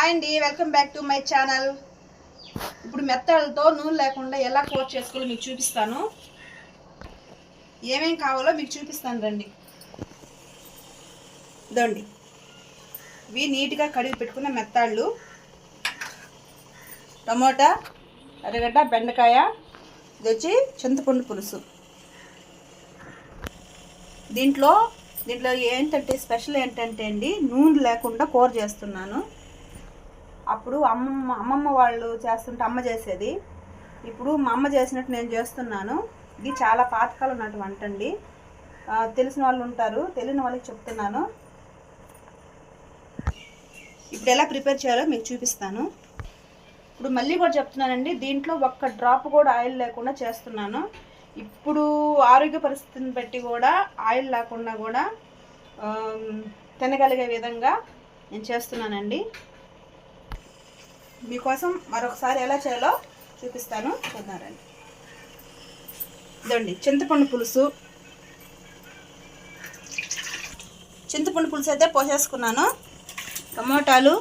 Hi అండి welcome back to my channel. ఇప్పుడు మెత్తలతో నూనె లేకుండా ఎలా కోర్ చేసుకోవాలో మీకు చూపిస్తాను. ఏమేం కావాలో మీకు చూపిస్తాను రండి. ఇదండి. ఇవి నీట్గా కడిగి పెట్టుకున్న మెత్తాళ్ళు. టమోటా అరగడ్డ బెండకాయ ఇది వచ్చి చింతపండు పులుసు. దీంట్లో దీంట్లో ఏంటంటే స్పెషల్ ఏంటంటే అండి నూనె లేకుండా కూర చేస్తున్నాను. అప్పుడు అమ్మమ్మ అమ్మమ్మ వాళ్ళు చేస్తుంటే అమ్మ చేసేది. ఇప్పుడు మా అమ్మ చేసినట్టు నేను చేస్తున్నాను. ఇది చాలా పాతకాలం ఉన్నట్టు వంట అండి. తెలిసిన వాళ్ళు ఉంటారు. తెలియని వాళ్ళకి చెప్తున్నాను. ఇప్పుడు ఎలా ప్రిపేర్ చేయాలో మీకు చూపిస్తాను. ఇప్పుడు మళ్ళీ కూడా చెప్తున్నానండి. దీంట్లో ఒక్క డ్రాప్ కూడా ఆయిల్ లేకుండా చేస్తున్నాను. ఇప్పుడు ఆరోగ్య పరిస్థితిని బట్టి కూడా ఆయిల్ లేకుండా కూడా తినగలిగే విధంగా నేను చేస్తున్నానండి. మీకోసం మరొకసారి ఎలా చేయాలో చూపిస్తాను. చూద్దారండి ఇదండి చింతపండు పులుసు. చింతపండు పులుసు అయితే పోసేసుకున్నాను. టమోటాలు.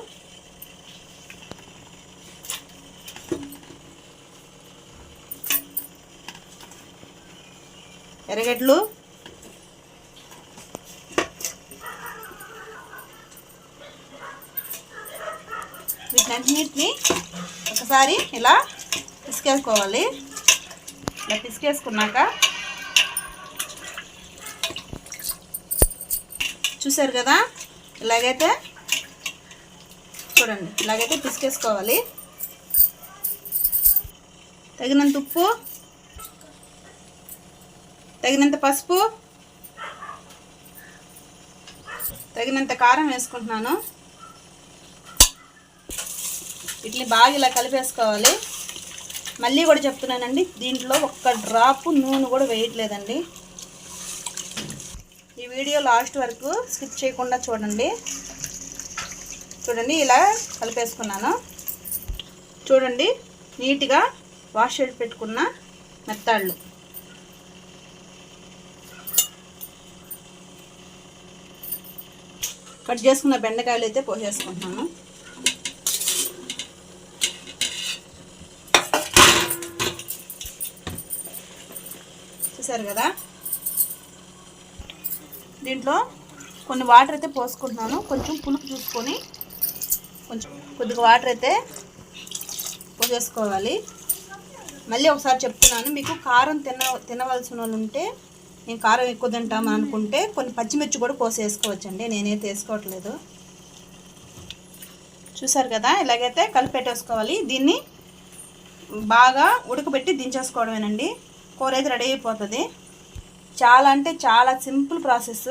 ఎర్రగడ్డలు. వీటన్నిటిని ఒకసారి ఇలా పిసికేసుకోవాలి. ఇలా పిసికేసుకున్నాక చూసారు కదా? ఇలాగైతే చూడండి ఇలాగైతే పిసికేసుకోవాలి. తగినంత ఉప్పు తగినంత పసుపు తగినంత కారం వేసుకుంటున్నాను. వీటిని బాగా ఇలా కలిపేసుకోవాలి. మళ్ళీ కూడా చెప్తున్నానండి దీంట్లో ఒక్క డ్రాప్ నూనె కూడా వేయట్లేదండి. ఈ వీడియో లాస్ట్ వరకు స్కిప్ చేయకుండా చూడండి. చూడండి ఇలా కలిపేసుకున్నాను. చూడండి నీట్గా వాష్ చేసి పెట్టుకున్న మెత్తాళ్ళు. కట్ చేసుకున్న బెండకాయలు అయితే పోసేసుకుంటున్నాను. చూసారు కదా? దీంట్లో కొన్ని వాటర్ అయితే పోసుకుంటున్నాను. కొంచెం పులుపు చూసుకొని కొంచెం కొద్దిగా వాటర్ అయితే పోసేసుకోవాలి. మళ్ళీ ఒకసారి చెప్తున్నాను మీకు కారం తిన తినవలసిన వాళ్ళు ఉంటే నేను కారం ఎక్కువ తింటామని అనుకుంటే కొన్ని పచ్చిమిర్చి కూడా పోసేసుకోవచ్చండి. నేనైతే వేసుకోవట్లేదు. చూసారు కదా? ఇలాగైతే కలిపెట్టేసుకోవాలి దీన్ని బాగా ఉడకబెట్టి దించేసుకోవడమేనండి. కూర అయితే రెడీ అయిపోతుంది. చాలా అంటే చాలా సింపుల్ ప్రాసెస్.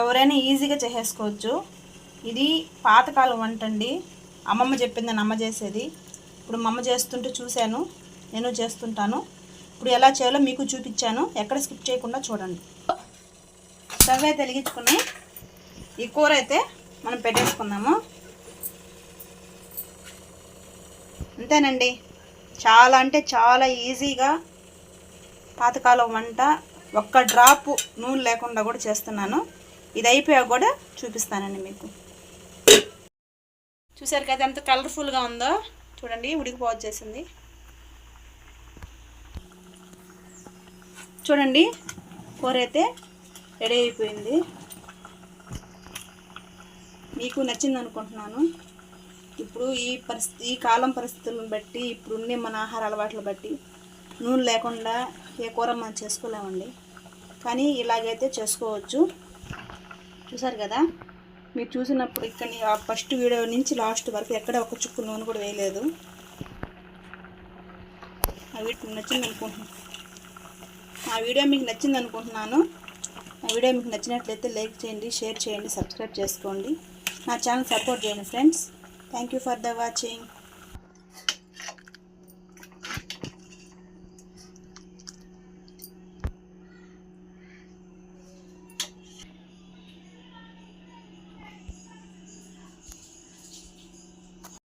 ఎవరైనా ఈజీగా చేసేసుకోవచ్చు. ఇది పాతకాలం వంట అండి అమ్మమ్మ చెప్పింది అమ్మ చేసేది. ఇప్పుడు మా అమ్మ చేస్తుంటే చూశాను. నేను చేస్తుంటాను. ఇప్పుడు ఎలా చేయాలో మీకు చూపించాను. ఎక్కడ స్కిప్ చేయకుండా చూడండి. స్టవ్ తెలిగించుకుని ఈ కూర అయితే మనం పెట్టేసుకుందాము. అంతేనండి. చాలా అంటే చాలా ఈజీగా పాతకాలం వంట ఒక్క డ్రాప్ నూనె లేకుండా కూడా చేస్తున్నాను. ఇది అయిపోయాక కూడా చూపిస్తానండి మీకు. చూసారు కదా ఎంత కలర్ఫుల్గా ఉందో? చూడండి ఉడికిపోవచ్చేసింది చూడండి కూర అయితే రెడీ అయిపోయింది. మీకు నచ్చింది అనుకుంటున్నాను. ఇప్పుడు ఈ పరిస్థితి ఈ కాలం పరిస్థితులను బట్టి ఇప్పుడున్నే మన ఆహార అలవాట్ల బట్టి నూనె లేకుండా ఏ కూర మనం చేసుకోలేమండి. కానీ ఇలాగైతే చేసుకోవచ్చు. చూసారు కదా? మీరు చూసినప్పుడు ఇక్కడ ఫస్ట్ వీడియో నుంచి లాస్ట్ వరకు ఎక్కడ ఒక చుక్కు నూనె కూడా వేయలేదు. ఆ వీటికి నచ్చింది అనుకుంటున్నాను ఆ వీడియో మీకు నచ్చింది అనుకుంటున్నాను. ఆ వీడియో మీకు నచ్చినట్లయితే లైక్ చేయండి షేర్ చేయండి సబ్స్క్రైబ్ చేసుకోండి. నా ఛానల్ సపోర్ట్ చేయండి friends. Thank you for the watching.